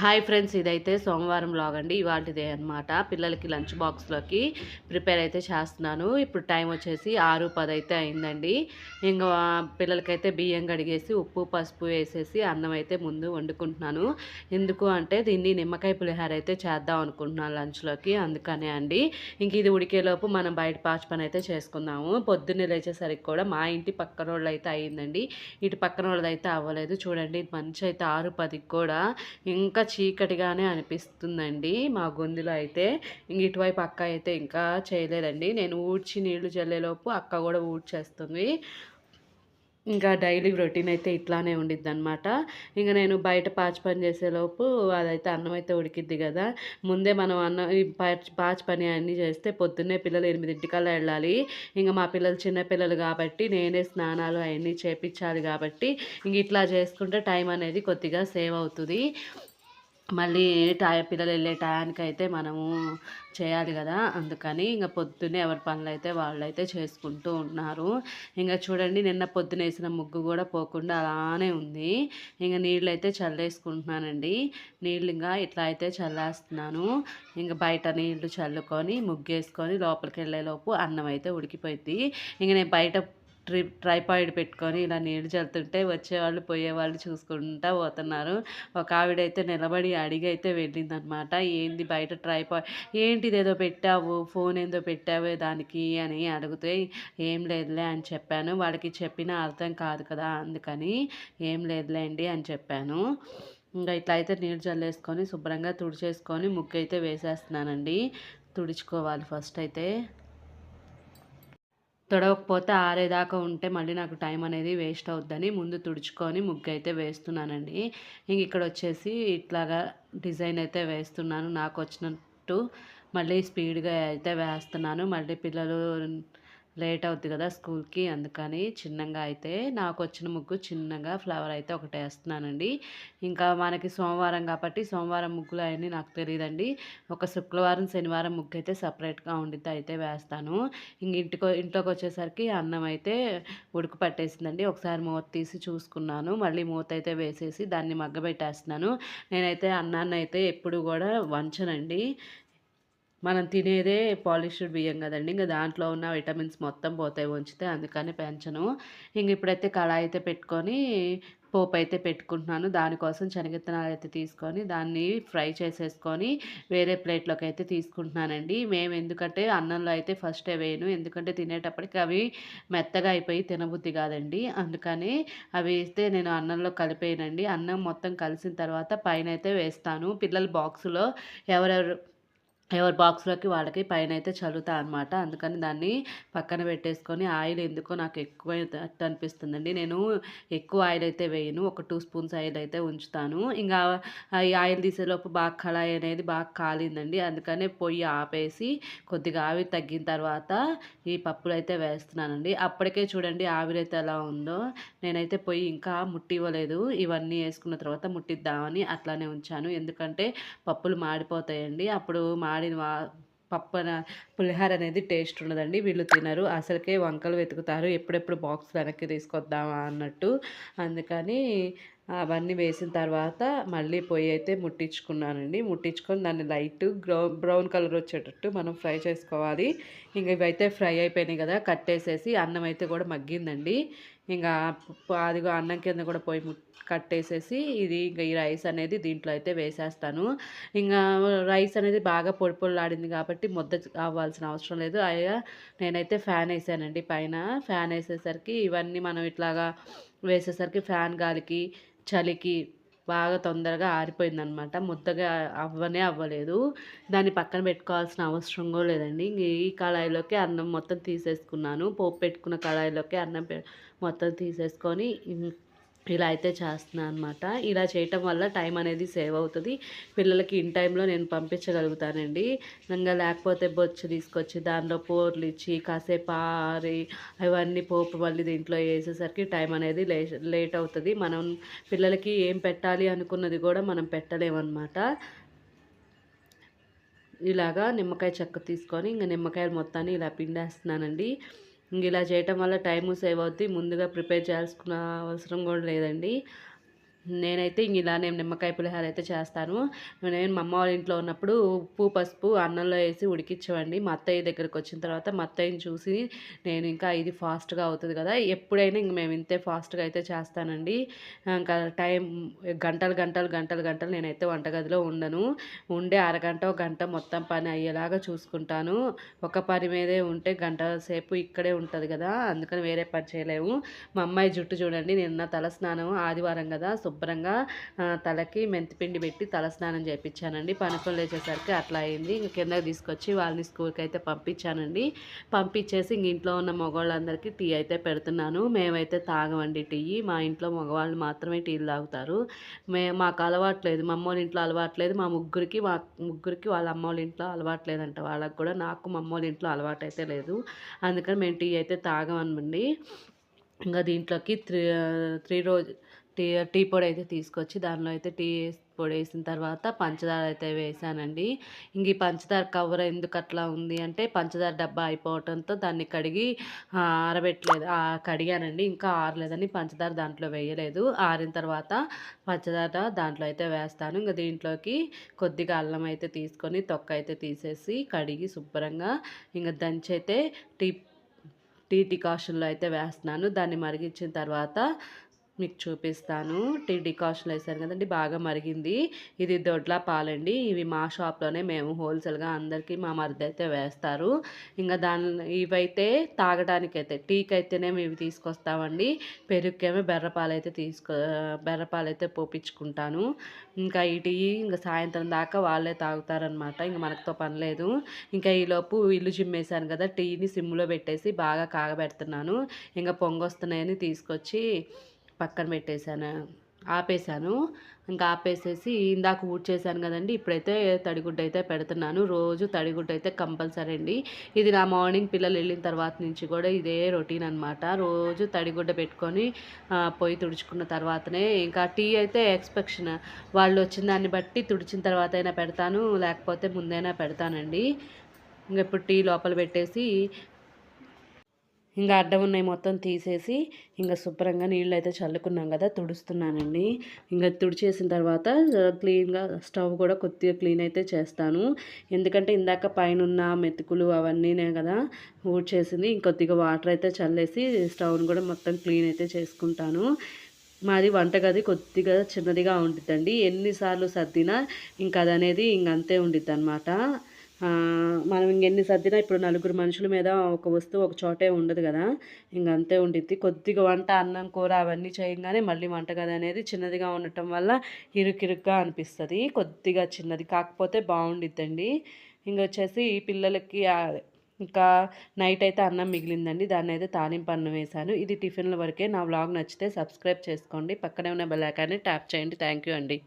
Hi friends ఇదైతే సోమవారం log అండి. ఇవాళదే అనమాట పిల్లలకి లంచ్ బాక్స్లోకి ప్రిపేర్ అయితే చేస్తున్నాను. ఇప్పుడు టైం వచ్చేసి ఆరు పది అయితే అయిందండి. ఇంకా పిల్లలకైతే బియ్యం కడిగేసి ఉప్పు పసుపు వేసేసి అన్నం అయితే ముందు వండుకుంటున్నాను. ఎందుకు అంటే దీన్ని నిమ్మకాయ పులిహార అయితే చేద్దాం అనుకుంటున్నాను లంచ్లోకి. అందుకనే అండి. ఇంక ఇది ఉడికేలోపు మనం బయట పాచ్ పని అయితే చేసుకుందాము. పొద్దున్నే లేచేసరికి కూడా మా ఇంటి పక్కన వాళ్ళు అయితే అయ్యిందండి. ఇటు పక్కన వాళ్ళది అయితే అవ్వలేదు. చూడండి మంచి అయితే ఆరు పదికి కూడా. ఇంకా చీకటిగానే అనిపిస్తుందండి మా గొంతులో అయితే. ఇంక ఇటువైపు అక్క అయితే ఇంకా చేయలేదండి. నేను ఊడ్చి నీళ్ళు చల్లేలోపు అక్క కూడా ఊడ్చేస్తుంది. ఇంకా డైలీ రొటీన్ అయితే ఇట్లానే ఉండిద్ది అనమాట ఇంకా నేను బయట పాచి పని చేసేలోపు అదైతే అన్నం అయితే ఉడికిద్ది కదా. ముందే మనం అన్నం పాచి పాచి పని అన్నీ చేస్తే పొద్దున్నే పిల్లలు ఎనిమిదింటికల్లా వెళ్ళాలి. ఇంకా మా పిల్లలు చిన్న పిల్లలు కాబట్టి నేనే స్నానాలు అవన్నీ చేపించాలి కాబట్టి ఇంక ఇట్లా చేసుకుంటే టైం అనేది కొద్దిగా సేవ్ అవుతుంది. మళ్ళీ టై పిల్లలు వెళ్ళే టయానికి అయితే మనము చేయాలి కదా. అందుకని ఇంకా పొద్దున్నే ఎవరి పనులు అయితే వాళ్ళైతే చేసుకుంటూ ఉన్నారు. ఇంకా చూడండి నిన్న పొద్దున వేసిన ముగ్గు కూడా పోకుండా అలానే ఉంది. ఇంకా నీళ్ళు అయితే చల్లేసుకుంటున్నానండి. నీళ్ళు ఇంకా ఇట్లా అయితే చల్లేస్తున్నాను. ఇంకా బయట నీళ్ళు చల్లుకొని ముగ్గు వేసుకొని లోపలికి వెళ్ళేలోపు అన్నం అయితే ఉడికిపోయింది ఇంకా నేను బయట ట్రి ట్రైపాయిడ్ పెట్టుకొని ఇలా నీళ్ళు చల్లుతుంటే వచ్చేవాళ్ళు పోయేవాళ్ళు చూసుకుంటా పోతున్నారు. ఒక ఆవిడైతే నిలబడి అడిగి అయితే వెళ్ళిందనమాట ఏంది బయట ట్రైపాయిడ్ ఏంటిది ఏదో పెట్టావు ఫోన్ ఏందో పెట్టావే దానికి అని అడిగితే ఏం లేదులే అని చెప్పాను. వాళ్ళకి చెప్పిన అర్థం కాదు కదా అందుకని ఏం లేదులే అండి అని చెప్పాను. ఇంకా ఇట్లా అయితే నీళ్ళు చల్లేసుకొని శుభ్రంగా తుడిచేసుకొని ముగ్గు అయితే వేసేస్తున్నానండి. తుడుచుకోవాలి ఫస్ట్ అయితే. తొడవకపోతే ఆరేదాకా ఉంటే మళ్ళీ నాకు టైం అనేది వేస్ట్ అవుద్దని ముందు తుడుచుకొని ముగ్గు అయితే వేస్తున్నానండి. ఇంక ఇక్కడ వచ్చేసి ఇట్లాగా డిజైన్ అయితే వేస్తున్నాను. నాకు వచ్చినట్టు మళ్ళీ స్పీడ్గా అయితే వేస్తున్నాను. మళ్ళీ పిల్లలు లేట్ అవుద్ది కదా స్కూల్కి. అందుకని చిన్నగా అయితే నాకు వచ్చిన ముగ్గు చిన్నగా ఫ్లవర్ అయితే ఒకటి వేస్తున్నానండి. ఇంకా మనకి సోమవారం కాబట్టి సోమవారం ముగ్గులు అవన్నీ నాకు తెలియదండి ఒక శుక్రవారం శనివారం ముగ్గు అయితే సపరేట్గా ఉండితే అయితే వేస్తాను. ఇంక ఇంటికి ఇంట్లోకి వచ్చేసరికి అన్నం అయితే ఉడుకు పట్టేసిందండి. ఒకసారి మూత తీసి చూసుకున్నాను. మళ్ళీ మూత అయితే వేసేసి దాన్ని మగ్గబెట్టేస్తున్నాను. నేనైతే అన్నాన్ని అయితే ఎప్పుడు కూడా వంచనండి. మనం తినేదే పాలిష్డ్ బియ్యం కదండి. ఇంకా దాంట్లో ఉన్న విటమిన్స్ మొత్తం పోతాయి ఉంచితే అందుకని పెంచను. ఇంక ఇప్పుడైతే కళాయి అయితే పెట్టుకొని పోపు అయితే పెట్టుకుంటున్నాను. దానికోసం శనగిత్తనాలు అయితే తీసుకొని దాన్ని ఫ్రై చేసేసుకొని వేరే ప్లేట్లోకి అయితే తీసుకుంటున్నానండి. మేము ఎందుకంటే అన్నంలో అయితే ఫస్టే వేయను. ఎందుకంటే తినేటప్పటికి అవి మెత్తగా అయిపోయి తినబుద్ధి కాదండి. అందుకని అవి వేస్తే నేను అన్నంలో కలిపేయనండి. అన్నం మొత్తం కలిసిన తర్వాత పైన అయితే వేస్తాను. పిల్లల బాక్సులో ఎవరెవరు ఎవరి బాక్స్లోకి వాళ్ళకి పైన అయితే చల్లుతా అనమాట అందుకని దాన్ని పక్కన పెట్టేసుకొని ఆయిల్ ఎందుకో నాకు ఎక్కువ అనిపిస్తుందండి. నేను ఎక్కువ ఆయిల్ అయితే వేయను. ఒక టూ స్పూన్స్ ఆయిల్ అయితే ఉంచుతాను. ఇంకా ఈ ఆయిల్ తీసేలోపు బాగా కళాయి అనేది బాగా కాలిందండి. అందుకనే పొయ్యి ఆపేసి కొద్దిగా ఆవిరి తగ్గిన తర్వాత ఈ పప్పులు అయితే వేస్తున్నానండి. అప్పటికే చూడండి ఆవిరి అయితే ఎలా ఉందో. నేనైతే పొయ్యి ఇంకా ముట్టివ్వలేదు ఇవన్నీ వేసుకున్న తర్వాత ముట్టిద్దామని అట్లానే ఉంచాను. ఎందుకంటే పప్పులు మాడిపోతాయండి. అప్పుడు మా మాడిన పప్పన పులిహార అనేది టేస్ట్ ఉండదండి. వీళ్ళు తినరు. అసలుకే వంకలు వెతుకుతారు. ఎప్పుడెప్పుడు బాక్స్ వెనక్కి తీసుకొద్దామా అన్నట్టు. అందుకని అవన్నీ వేసిన తర్వాత మళ్ళీ పొయ్యి అయితే ముట్టించుకున్నానండి. ముట్టించుకొని దాన్ని లైట్ బ్రౌన్ కలర్ వచ్చేటట్టు మనం ఫ్రై చేసుకోవాలి. ఇంక ఇవైతే ఫ్రై అయిపోయినాయి కదా కట్టేసేసి అన్నం అయితే కూడా మగ్గిందండి. ఇంకా అదిగో అన్నం కింద కూడా పొయ్యి కట్టేసేసి ఇది ఇంకా ఈ రైస్ అనేది దీంట్లో అయితే వేసేస్తాను. ఇంకా రైస్ అనేది బాగా పొడి పొడిలాడింది కాబట్టి ముద్ద అవ్వాల్సిన అవసరం లేదు. అయ్యా నేనైతే ఫ్యాన్ వేసానండి పైన. ఫ్యాన్ వేసేసరికి ఇవన్నీ మనం ఇట్లాగా వేసేసరికి ఫ్యాన్ గాలికి చలికి బాగా తొందరగా ఆరిపోయిందనమాట. ముద్దగా అవ్వనే అవ్వలేదు. దాన్ని పక్కన పెట్టుకోవాల్సిన అవసరం కూడా లేదండి. ఈ కళాయిలోకి అన్నం మొత్తం తీసేసుకున్నాను. పోపు పెట్టుకున్న కళాయిలోకి అన్నం మొత్తం తీసేసుకొని ఇలా అయితే చేస్తున్నాను అనమాట ఇలా చేయటం వల్ల టైం అనేది సేవ్ అవుతుంది. పిల్లలకి ఇన్ టైంలో నేను పంపించగలుగుతానండి. ఇంకా లేకపోతే బొచ్చు తీసుకొచ్చి దానిలో పోర్లు ఇచ్చి కాసేపు ఆరి అవన్నీ పోపు మళ్ళీ దీంట్లో వేసేసరికి టైం అనేది లేట్ అవుతుంది. మనం పిల్లలకి ఏం పెట్టాలి అనుకున్నది కూడా మనం పెట్టలేమన్నమాట. ఇలాగా నిమ్మకాయ చెక్క తీసుకొని ఇంకా నిమ్మకాయలు మొత్తాన్ని ఇలా పిండేస్తున్నానండి. ఇంక ఇలా చేయటం వల్ల టైము సేవ్ అవుతుంది ముందుగా ప్రిపేర్ చేయాల్సిన అవసరం కూడా లేదండి. నేనైతే ఇంక ఇలా నేను నిమ్మకాయ పులిహోర అయితే చేస్తాను. నేను మా అమ్మ వాళ్ళ ఇంట్లో ఉన్నప్పుడు ఉప్పు పసుపు అన్నంలో వేసి ఉడికించేవండి మా అత్తయ్య దగ్గరికి వచ్చిన తర్వాత మా అత్తయ్యని చూసి నేను ఇంకా ఇది ఫాస్ట్గా అవుతుంది కదా ఎప్పుడైనా ఇంక మేము ఇంతే ఫాస్ట్గా అయితే చేస్తానండి. ఇంకా టైం గంటలు గంటలు గంటలు గంటలు నేనైతే వంటగదిలో ఉండను. ఉండే అరగంట గంట మొత్తం పని అయ్యేలాగా చూసుకుంటాను. ఒక పని మీదే ఉంటే గంట సేపు ఇక్కడే ఉంటుంది కదా అందుకని వేరే పని చేయలేము. మా అమ్మాయి జుట్టు చూడండి నిన్న తల స్నానం ఆదివారం కదా శుభ్రంగా తలకి మెంతిపిండి పెట్టి తల స్నానం చేయించానండి పనుకొని లేచేసరికి అట్లా అయింది. ఇంక కిందకి తీసుకొచ్చి వాళ్ళని స్కూల్కి అయితే పంపించానండి. పంపించేసి ఇంక ఇంట్లో ఉన్న మగవాళ్ళందరికీ టీ అయితే పెడుతున్నాను. మేమైతే తాగమండి టీ. మా ఇంట్లో మగవాళ్ళు మాత్రమే టీలు తాగుతారు. మే మాకు అలవాట్లేదు మా అమ్మోళ్ళ ఇంట్లో అలవాట్లేదు మా ముగ్గురికి మా ముగ్గురికి వాళ్ళ అమ్మోళ్ళ ఇంట్లో అలవాట్లేదంట వాళ్ళకి కూడా నాకు మా అమ్మోళ్ళ ఇంట్లో అలవాటు అయితే లేదు. అందుకని మేము టీ అయితే తాగమనండి ఇంకా దీంట్లోకి త్రీ త్రీ రోజు టీ టీ పొడి అయితే తీసుకొచ్చి దానిలో అయితే టీ పొడి వేసిన తర్వాత పంచదార అయితే వేసానండి. ఇంక ఈ పంచదార కవర్ ఎందుకు అట్లా ఉంది అంటే పంచదార డబ్బా అయిపోవడంతో దాన్ని కడిగి ఆరబెట్టలేదు కడిగానండి. ఇంకా ఆరలేదని పంచదార దాంట్లో వేయలేదు. ఆరిన తర్వాత పంచదార దాంట్లో అయితే వేస్తాను. ఇంకా దీంట్లోకి కొద్దిగా అల్లం అయితే తీసుకొని తొక్క అయితే తీసేసి కడిగి శుభ్రంగా ఇంకా దంచి అయితే టీ టీ డికాషన్లో అయితే వేస్తున్నాను. దాన్ని మరిగించిన తర్వాత మీకు చూపిస్తాను. టీ డికాషన్ వేసాను కదండి బాగా మరిగింది. ఇది దొడ్ల పాలండి. ఇవి మా షాప్లోనే మేము హోల్సేల్గా అందరికీ మా మరిది అయితే వేస్తారు. ఇంకా దాని ఇవైతే తాగడానికైతే టీకి అయితేనే మేము తీసుకొస్తామండి. పెరుగుకేమో బెర్రపాలు అయితే తీసుకో బెర్రపాలు అయితే పోపించుకుంటాను ఇంకా ఈ టీ ఇంకా సాయంత్రం దాకా వాళ్ళే తాగుతారనమాట ఇంకా మనకుతో పని లేదు. ఇంకా ఈలోపు ఇల్లు చిమ్మేశాను కదా టీని సిమ్లో పెట్టేసి బాగా కాగబెడుతున్నాను. ఇంకా పొంగొస్తున్నాయని తీసుకొచ్చి పక్కన పెట్టేశాను? ఆపేశాను. ఇంకా ఆపేసేసి ఇందాక ఊడ్ చేశాను కదండి ఇప్పుడైతే తడిగుడ్డ అయితే పెడుతున్నాను. రోజు తడిగుడ్డ అయితే కంపల్సరీ అండి. ఇది నా మార్నింగ్ పిల్లలు వెళ్ళిన తర్వాత నుంచి కూడా ఇదే రొటీన్ అనమాట రోజు తడిగుడ్డ పెట్టుకొని పొయ్యి తుడుచుకున్న తర్వాతనే ఇంకా టీ అయితే ఎక్స్పెక్షన్. వాళ్ళు వచ్చిన దాన్ని బట్టి తుడిచిన తర్వాత అయినా పెడతాను లేకపోతే ముందైనా పెడతానండి. ఇంకా ఇప్పుడు టీ లోపల పెట్టేసి ఇంకా అడ్డం ఉన్నాయి మొత్తం తీసేసి ఇంకా శుభ్రంగా నీళ్ళు అయితే చల్లుకున్నాం కదా తుడుస్తున్నానండి. ఇంకా తుడిచేసిన తర్వాత క్లీన్గా స్టవ్ కూడా కొద్దిగా క్లీన్ అయితే చేస్తాను. ఎందుకంటే ఇందాక పైన ఉన్న మెతుకులు అవన్నీనే కదా ఊడ్చేసింది ఇంకొద్దిగా వాటర్ అయితే చల్లేసి స్టవ్ని కూడా మొత్తం క్లీన్ అయితే చేసుకుంటాను. మాది వంటగది కొద్దిగా చిన్నదిగా ఉండిద్దండి. ఎన్నిసార్లు సర్దినా ఇంకా అదనేది ఇంకంతే ఉండిద్ది అనమాట మనం ఇంకెన్ని సర్దినా ఇప్పుడు నలుగురు మనుషుల మీద ఒక వస్తువు ఒక చోటే ఉండదు కదా. ఇంక అంతే ఉండిద్ది. కొద్దిగా వంట అన్నం కూర అవన్నీ చేయగానే మళ్ళీ వంటగది అనేది చిన్నదిగా ఉండటం వల్ల ఇరుకిరుగ్గా అనిపిస్తుంది. కొద్దిగా చిన్నది కాకపోతే బాగుండిద్దండి. ఇంకొచ్చేసి పిల్లలకి ఇంకా నైట్ అయితే అన్నం మిగిలిందండి. దాన్ని అయితే తాలింపు అన్నం వేశాను. ఇది టిఫిన్ల వరకే. నా వ్లాగ్ నచ్చితే సబ్స్క్రైబ్ చేసుకోండి. పక్కనే ఉన్న బెల్ ఐకాన్ని ట్యాప్ చేయండి. థ్యాంక్ యూ అండి.